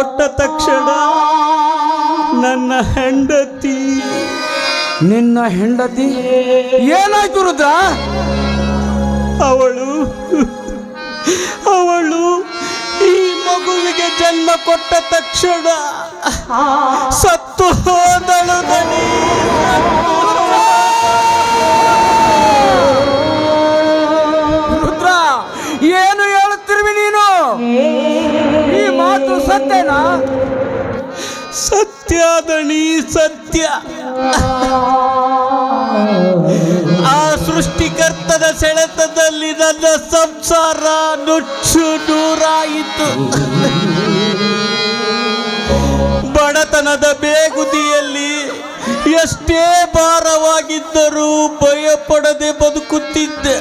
ಕೊಟ್ಟ ತಕ್ಷಣ ನನ್ನ ಹೆಂಡತಿ. ನಿನ್ನ ಹೆಂಡತಿ? ಏನಾಯ್ತು ರುದ್ರ? ಅವಳು ಅವಳು ಈ ಮಗುವಿಗೆ ಜನ್ಮ ಕೊಟ್ಟ ತಕ್ಷಣ ಸತ್ತು ಹೋದಳು ಸತ್ಯ ದಣಿ ಸತ್ಯ. ಆ ಸೃಷ್ಟಿಕರ್ತನ ಸೆಳೆತದಲ್ಲಿ ನನ್ನ ಸಂಸಾರ ನುಚ್ಚು ನೂರಾಯಿತು. ಬಡತನದ ಬೇಗುದಿಯಲ್ಲಿ ಎಷ್ಟೇ ಭಾರವಾಗಿದ್ದರೂ ಭಯಪಡದೆ ಬದುಕುತ್ತಿದ್ದೆ.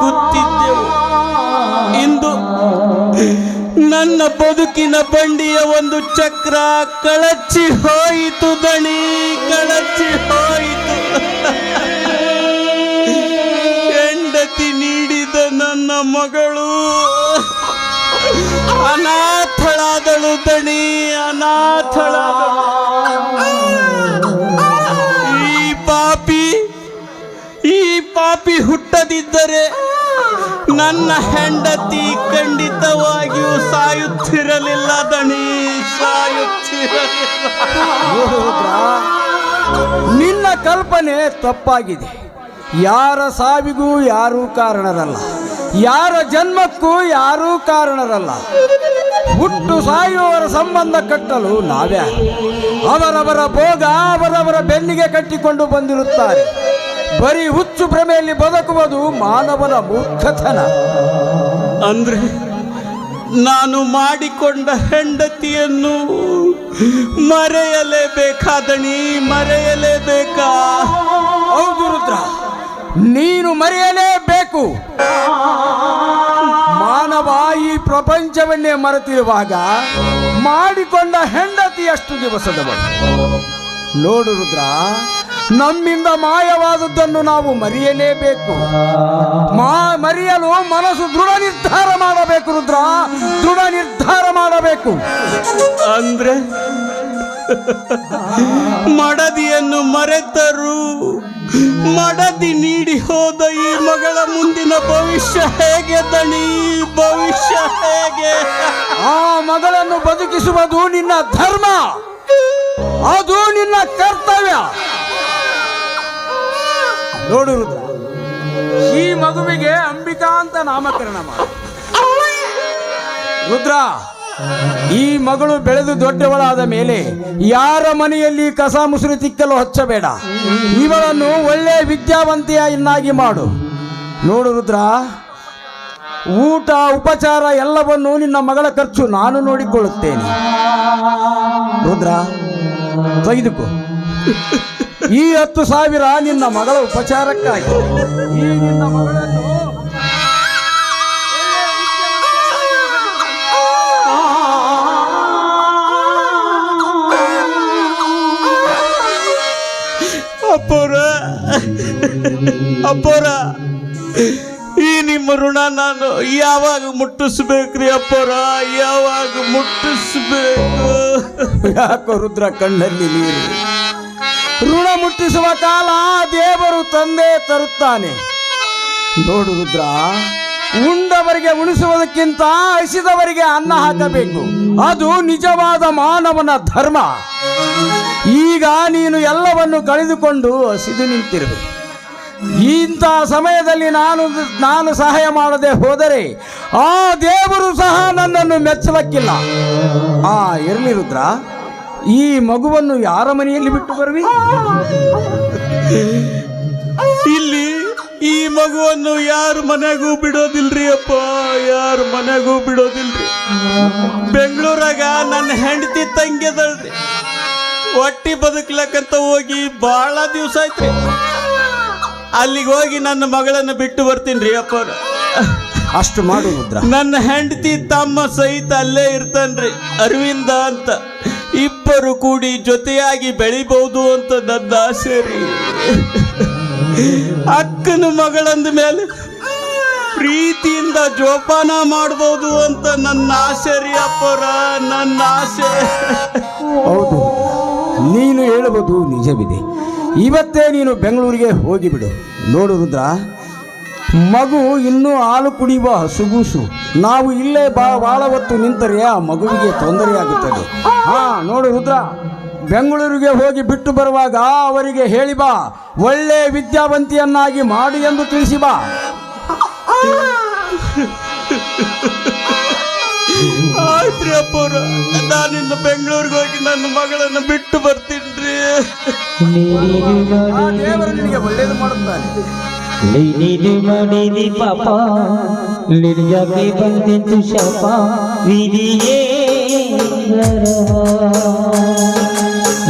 ಜಗ್ಗುತ್ತಿದ್ದೆವು ಇಂದು ನನ್ನ ಬದುಕಿನ ಬಂಡಿಯ ಒಂದು ಚಕ್ರ ಕಳಚಿ ಹೋಯಿತು ದಣಿ, ಕಳಚಿ ಹೋಯಿತು. ಹೆಂಡತಿ ನೀಡಿದ ನನ್ನ ಮಗಳು ಅನಾಥಳಾದಳು ದಣಿ ಅನಾಥಳ ಈ ಪಾಪಿ ಈ ಪಾಪಿ ಹುಟ್ಟದಿದ್ದರೆ ನನ್ನ ಹೆಂಡತಿ ಖಂಡಿತವಾಗಿಯೂ ಸಾಯುತ್ತಿರಲಿಲ್ಲ ದಣಿ, ಸಾಯುತ್ತಿರಲಿಲ್ಲ. ನಿನ್ನ ಕಲ್ಪನೆ ತಪ್ಪಾಗಿದೆ. ಯಾರ ಸಾವಿಗೂ ಯಾರೂ ಕಾರಣರಲ್ಲ. ಯಾರ ಜನ್ಮಕ್ಕೂ ಯಾರೂ ಕಾರಣರಲ್ಲ. ಹುಟ್ಟು ಸಾಯುವವರ ಸಂಬಂಧ ಕಟ್ಟಲು ನಾವ್ಯಾರು? ಅವರವರ ಭೋಗ ಅವರವರ ಬೆನ್ನಿಗೆ ಕಟ್ಟಿಕೊಂಡು ಬಂದಿರುತ್ತಾರೆ. ಬರೀ ಹುಚ್ಚು ಭ್ರಮೆಯಲ್ಲಿ ಬದುಕುವುದು ಮಾನವನ ಮೂರ್ಖತನ. ಅಂದ್ರೆ ನಾನು ಮಾಡಿಕೊಂಡ ಹೆಂಡತಿಯನ್ನು ಮರೆಯಲೇಬೇಕಾದಣಿ ಮರೆಯಲೇಬೇಕಾ? ಹೌದು ರುದ್ರ ನೀನು ಮರೆಯಲೇಬೇಕು. ಮಾನವ ಈ ಪ್ರಪಂಚವನ್ನೇ ಮರೆತಿರುವಾಗ ಮಾಡಿಕೊಂಡ ಹೆಂಡತಿಯಷ್ಟು ದಿವಸದವಳು. ನೋಡು ರುದ್ರ ನಮ್ಮಿಂದ ಮಾಯವಾದದ್ದನ್ನು ನಾವು ಮರೆಯಲೇಬೇಕು. ಮಾ ಮರೆಯಲು ಮನಸ್ಸು ದೃಢ ನಿರ್ಧಾರ ಮಾಡಬೇಕು ರುದ್ರ. ದೃಢ ನಿರ್ಧಾರ ಮಾಡಬೇಕು. ಅಂದ್ರೆ? ಮಡದಿಯನ್ನು ಮರೆತರು. ಮಡದಿ ನೀಡಿ ಹೋದ ಈ ಮಗಳ ಮುಂದಿನ ಭವಿಷ್ಯ ಹೇಗೆ ದಣಿ? ಭವಿಷ್ಯ ಹೇಗೆ? ಆ ಮಗಳನ್ನು ಬದುಕಿಸುವುದು ನಿನ್ನ ಧರ್ಮ. ಅದು ನಿನ್ನ ಕರ್ತವ್ಯ. ನೋಡು ರುದ್ರ. ಈ ಮಗುವಿಗೆ ಅಂಬಿಕಾ ಅಂತ ನಾಮಕರಣ ಮಾಡು. ರುದ್ರ, ಈ ಮಗಳು ಬೆಳೆದು ದೊಡ್ಡವಳಾದ ಮೇಲೆ ಯಾರ ಮನೆಯಲ್ಲಿ ಕಸ ಮುಸುರಿ ತಿಕ್ಕಲು ಹಚ್ಚಬೇಡ. ಇವಳನ್ನು ಒಳ್ಳೆ ವಿದ್ಯಾವಂತೆಯನ್ನಾಗಿ ಮಾಡು. ನೋಡು ರುದ್ರ, ಊಟ, ಉಪಚಾರ ಎಲ್ಲವನ್ನು ನಿನ್ನ ಮಗಳ ಖರ್ಚು ನಾನು ನೋಡಿಕೊಳ್ಳುತ್ತೇನೆ. ರುದ್ರ, ತೆಗೆದುಕೋ. ಈ ಹತ್ತು ಸಾವಿರ ನಿನ್ನ ಮಗಳ ಉಪಚಾರಕ್ಕಾಗಿ. ಈ ನಿನ್ನ ಮಗಳನ್ನು ಅಪ್ಪೋರ ಅಪ್ಪೋರ ಈ ನಿಮ್ಮ ಋಣ ನಾನು ಯಾವಾಗ ಮುಟ್ಟಿಸ್ಬೇಕ್ರಿ ಅಪ್ಪೋರ? ಯಾವಾಗ ಮುಟ್ಟಿಸ್ಬೇಕು? ಯಾಕೋ ರುದ್ರ ಕಣ್ಣಲ್ಲಿ ನೀರು. ಋಣ ಮುಟ್ಟಿಸುವ ಕಾಲ ದೇವರು ತಂದೆ ತರುತ್ತಾನೆ. ನೋಡು ರುದ್ರ ಉಂಡವರಿಗೆ ಉಣಿಸುವುದಕ್ಕಿಂತ ಹಸಿದವರಿಗೆ ಅನ್ನ ಹಾಕಬೇಕು. ಅದು ನಿಜವಾದ ಮಾನವನ ಧರ್ಮ. ಈಗ ನೀನು ಎಲ್ಲವನ್ನು ಕಳೆದುಕೊಂಡು ಹಸಿದು ನಿಂತಿರುವೆ ಇಂಥ ಸಮಯದಲ್ಲಿ ನಾನು ನಾನು ಸಹಾಯ ಮಾಡದೆ ಹೋದರೆ ಆ ದೇವರು ಸಹ ನನ್ನನ್ನು ಮೆಚ್ಚಲಕ್ಕಿಲ್ಲ ಆ ಇರಲಿ ರುದ್ರ? ಈ ಮಗುವನ್ನು ಯಾರ ಮನೆಯಲ್ಲಿ ಬಿಟ್ಟು ಬರುವಿ? ಇಲ್ಲಿ ಈ ಮಗುವನ್ನು ಯಾರು ಮನೆಗೂ ಬಿಡೋದಿಲ್ರಿ ಅಪ್ಪ ಯಾರು ಮನೆಗೂ ಬಿಡೋದಿಲ್ರಿ. ಬೆಂಗಳೂರಾಗ ನನ್ನ ಹೆಂಡತಿ ತಂಗಿದಳ್ರಿ ಹೊಟ್ಟಿ ಬದುಕ್ಲಕ್ಕಂತ ಹೋಗಿ ಬಹಳ ದಿವಸ ಆಯ್ತ್ರಿ. ಅಲ್ಲಿಗೆ ಹೋಗಿ ನನ್ನ ಮಗಳನ್ನು ಬಿಟ್ಟು ಬರ್ತೀನಿ ರೀ ಅಪ್ಪ ಅಷ್ಟು ಮಾಡು ನನ್ನ ಹೆಂಡತಿ ತಮ್ಮ ಸಹಿತ ಅಲ್ಲೇ ಇರ್ತಾನ್ರಿ ಅರವಿಂದ ಅಂತ. ಇಬ್ಬರು ಕೂಡಿ ಜೊತೆಯಾಗಿ ಬೆಳಿಬಹುದು ಅಂತ ನನ್ನ ಆಸೆ ರೀ. ಅಕ್ಕನ ಮಗಳಂದ ಮೇಲೆ ಪ್ರೀತಿಯಿಂದ ಜೋಪಾನ ಮಾಡ್ಬೋದು ಅಂತ ನನ್ನ ಆಸೆ ರೀ ಅಪ್ಪರ, ನನ್ನ ಆಸೆ. ಹೌದು, ನೀನು ಹೇಳಬಹುದು ನಿಜವಿದೆ. ಇವತ್ತೇ ನೀನು ಬೆಂಗಳೂರಿಗೆ ಹೋಗಿಬಿಡು. ನೋಡು ರುದ್ರ ಮಗು ಇನ್ನೂ ಹಾಲು ಕುಡಿಯುವ ಹಸುಗೂಸು ನಾವು ಇಲ್ಲೇ ಬಾ ಭಾಳ ಹೊತ್ತು ನಿಂತರೆ ಆ ಮಗುವಿಗೆ ತೊಂದರೆಯಾಗುತ್ತದೆ ಹಾ ನೋಡು ರುದ್ರ ಬೆಂಗಳೂರಿಗೆ ಹೋಗಿ ಬಿಟ್ಟು ಬರುವಾಗ ಅವರಿಗೆ ಹೇಳಿ ಬಾ ಒಳ್ಳೆ ವಿದ್ಯಾವಂತಿಯನ್ನಾಗಿ ಮಾಡಿ ಎಂದು ತಿಳಿಸಿ ಬಾ. ಆಯ್ತ್ರಿ ಅಪ್ಪವ್ರ ನಾನಿನ್ನು ಬೆಂಗಳೂರಿಗೆ ಹೋಗಿ ನನ್ನ ಮಗಳನ್ನ ಬಿಟ್ಟು ಬರ್ತೀನಿ ರೀ. ದೇವರು ನಿನಗೆ ಒಳ್ಳೇದು ಮಾಡುತ್ತಾನೆ. ನೀನು ಮಾಡಿದಿ ಪಾಪ ನಿನಗೆ ಬಂದಿದ್ದು ಶಾಪ ವಿಧಿಯೇ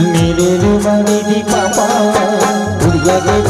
ನೀನು ಮಾಡಿದಿ ಪಾಪ ಹುಡುಗಗೆ ಬಂದ